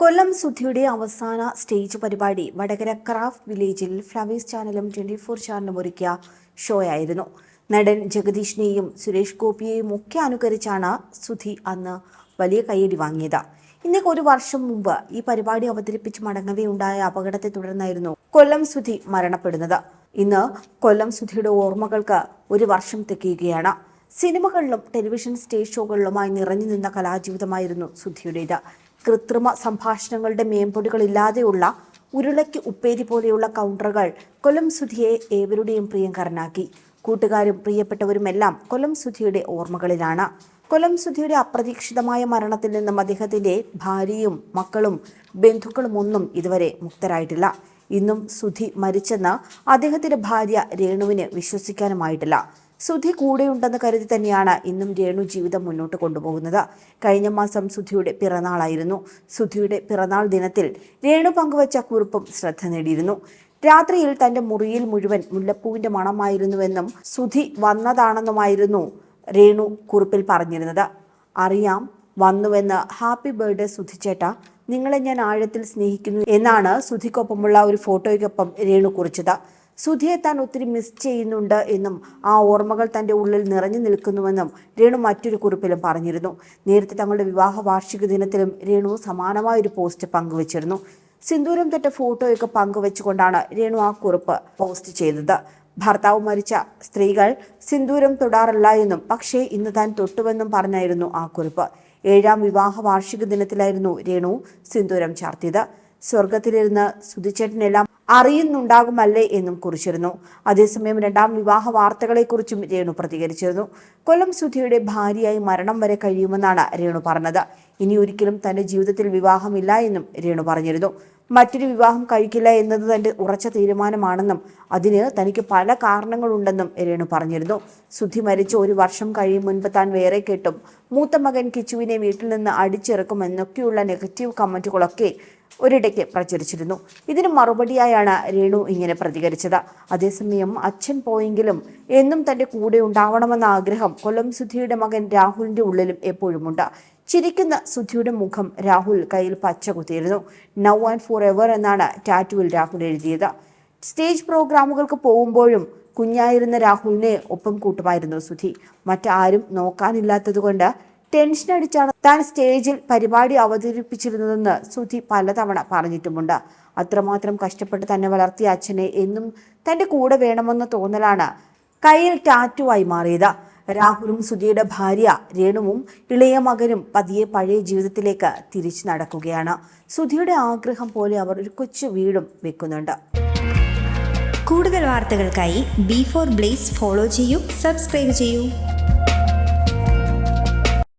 കൊല്ലം സുധിയുടെ അവസാന സ്റ്റേജ് പരിപാടി വടകര ക്രാഫ്റ്റ് വില്ലേജിൽ ഫ്ലവേഴ്സ് ചാനലും ട്വന്റി ഫോർ ചാനലും ഒരുക്കിയ ഷോയായിരുന്നു. നടൻ ജഗദീഷിനെയും സുരേഷ് ഗോപിയെയും ഒക്കെ അനുകരിച്ചാണ് സുധി അന്ന് വലിയ കയ്യടി വാങ്ങിയത്. ഇന്നേക്ക് ഒരു വർഷം മുമ്പ് ഈ പരിപാടി അവതരിപ്പിച്ച് മടങ്ങവേ ഉണ്ടായ അപകടത്തെ തുടർന്നായിരുന്നു കൊല്ലം സുധി മരണപ്പെടുന്നത്. ഇന്ന് കൊല്ലം സുധിയുടെ ഓർമ്മകൾക്ക് ഒരു വർഷം തികയുകയാണ്. സിനിമകളിലും ടെലിവിഷൻ സ്റ്റേജ് ഷോകളിലുമായി നിറഞ്ഞു നിന്ന കലാജീവിതമായിരുന്നു സുധിയുടേത്. കൃത്രിമ സംഭാഷണങ്ങളുടെ മേമ്പൊടികൾ ഇല്ലാതെയുള്ള ഉരുളയ്ക്ക് ഉപ്പേരി പോലെയുള്ള കൗണ്ടറുകൾ കൊലം സുധിയെ ഏവരുടെയും പ്രിയങ്കരനാക്കി. കൂട്ടുകാരും പ്രിയപ്പെട്ടവരുമെല്ലാം കൊലം സുധിയുടെ ഓർമ്മകളിലാണ്. കൊലം സുധിയുടെ അപ്രതീക്ഷിതമായ മരണത്തിൽ നിന്നും അദ്ദേഹത്തിന്റെ ഭാര്യയും മക്കളും ബന്ധുക്കളും ഒന്നും ഇതുവരെ മുക്തരായിട്ടില്ല. ഇന്നും സുധി മരിച്ചെന്ന് അദ്ദേഹത്തിന്റെ ഭാര്യ രേണുവിന് വിശ്വസിക്കാനുമായിട്ടില്ല. സുധി കൂടെയുണ്ടെന്ന് കരുതി തന്നെയാണ് ഇന്നും രേണു ജീവിതം മുന്നോട്ട് കൊണ്ടുപോകുന്നത്. കഴിഞ്ഞ മാസം സുധിയുടെ പിറന്നാളായിരുന്നു. സുധിയുടെ പിറന്നാൾ ദിനത്തിൽ രേണു പങ്കുവച്ച കുറിപ്പും ശ്രദ്ധ നേടിയിരുന്നു. രാത്രിയിൽ തന്റെ മുറിയിൽ മുഴുവൻ മുല്ലപ്പൂവിന്റെ മണമായിരുന്നുവെന്നും സുധി വന്നതാണെന്നുമായിരുന്നു രേണു കുറിപ്പിൽ പറഞ്ഞിരുന്നത്. അറിയാം വന്നുവെന്ന് ഹാപ്പി ബർത്ത്ഡേ സുധിച്ചേട്ട നിങ്ങളെ ഞാൻ ആഴത്തിൽ സ്നേഹിക്കുന്നു എന്നാണ് സുധിക്കൊപ്പമുള്ള ഒരു ഫോട്ടോയ്ക്കൊപ്പം രേണു കുറിച്ചത്. സുധിയെ താൻ ഒത്തിരി മിസ് ചെയ്യുന്നുണ്ട് എന്നും ആ ഓർമ്മകൾ തന്റെ ഉള്ളിൽ നിറഞ്ഞു നിൽക്കുന്നുവെന്നും രേണു മറ്റൊരു കുറിപ്പിലും പറഞ്ഞിരുന്നു. നേരത്തെ തങ്ങളുടെ വിവാഹ വാർഷിക ദിനത്തിലും രേണു സമാനമായൊരു പോസ്റ്റ് പങ്കുവച്ചിരുന്നു. സിന്ദൂരം തൊട്ട ഫോട്ടോയൊക്കെ പങ്കുവെച്ചുകൊണ്ടാണ് രേണു ആ കുറിപ്പ് പോസ്റ്റ് ചെയ്തത്. ഭർത്താവ് മരിച്ച സ്ത്രീകൾ സിന്ദൂരം തൊടാറില്ല എന്നും പക്ഷേ ഇന്ന് താൻ തൊട്ടുവെന്നും പറഞ്ഞായിരുന്നു ആ കുറിപ്പ്. ഏഴാം വിവാഹ വാർഷിക ദിനത്തിലായിരുന്നു രേണു സിന്ദൂരം ചാർത്തിയത്. സ്വർഗത്തിലിരുന്ന് സുധിച്ചേട്ടനെല്ലാം അറിയുന്നുണ്ടാകുമല്ലേ എന്നും കുറിച്ചിരുന്നു. അതേസമയം രണ്ടാം വിവാഹ വാർത്തകളെക്കുറിച്ചും രേണു പ്രതികരിച്ചിരുന്നു. കൊല്ലം സുധിയുടെ ഭാര്യയായി മരണം വരെ കഴിയുമെന്നാണ് രേണു പറഞ്ഞത്. ഇനി ഒരിക്കലും തന്റെ ജീവിതത്തിൽ വിവാഹമില്ല എന്നും രേണു പറഞ്ഞിരുന്നു. മറ്റൊരു വിവാഹം കഴിക്കില്ല എന്നത് തന്റെ ഉറച്ച തീരുമാനമാണെന്നും അതിന് തനിക്ക് പല കാരണങ്ങളുണ്ടെന്നും രേണു പറഞ്ഞിരുന്നു. സുധി മരിച്ച ഒരു വർഷം കഴിയും മുൻപ് താൻ വേറെ കേട്ടും. മൂത്ത മകൻ കിച്ചുവിനെ വീട്ടിൽ നിന്ന് അടിച്ചിറക്കുമെന്നൊക്കെയുള്ള നെഗറ്റീവ് കമന്റുകളൊക്കെ ഒരിടയ്ക്ക് പ്രചരിച്ചിരുന്നു. ഇതിന് മറുപടിയായാണ് രേണു ഇങ്ങനെ പ്രതികരിച്ചത്. അതേസമയം അച്ഛൻ പോയെങ്കിലും എന്നും തന്റെ കൂടെ ഉണ്ടാവണമെന്ന ആഗ്രഹം കൊല്ലം സുധിയുടെ മകൻ രാഹുലിന്റെ ഉള്ളിലും എപ്പോഴുമുണ്ട്. ചിരിക്കുന്ന സുധിയുടെ മുഖം രാഹുൽ കയ്യിൽ പച്ച കുത്തിയിരുന്നു. നൗ ആൻഡ് ഫോർ എവർ എന്നാണ് ടാറ്റുവിൽ രാഹുൽ എഴുതിയത്. സ്റ്റേജ് പ്രോഗ്രാമുകൾക്ക് പോകുമ്പോഴും കുഞ്ഞായിരുന്ന രാഹുലിനെ ഒപ്പം കൂട്ടുമായിരുന്നു സുധി. മറ്റാരും നോക്കാനില്ലാത്തതുകൊണ്ട് ടെൻഷൻ അടിച്ചാണ് താൻ സ്റ്റേജിൽ പരിപാടി അവതരിപ്പിച്ചിരുന്നതെന്ന് സുധി പലതവണ പറഞ്ഞിട്ടുമുണ്ട്. അത്രമാത്രം കഷ്ടപ്പെട്ട് തന്നെ വളർത്തിയ അച്ഛനെ എന്നും തന്റെ കൂടെ വേണമെന്ന തോന്നലാണ് കയ്യിൽ ടാറ്റുവായി മാറിയത്. രാഹുലും സുധിയുടെ ഭാര്യ രേണുവും ഇളയ മകനും പതിയെ പഴയ ജീവിതത്തിലേക്ക് തിരിച്ചു നടക്കുകയാണ്. സുധിയുടെ ആഗ്രഹം പോലെ അവർ ഒരു കൊച്ചു വീടും വെക്കുന്നുണ്ട്. കൂടുതൽ വാർത്തകൾക്കായി ബി ഫോർ ബ്ലേസ് ഫോളോ ചെയ്യൂ സബ്സ്ക്രൈബ് ചെയ്യൂ.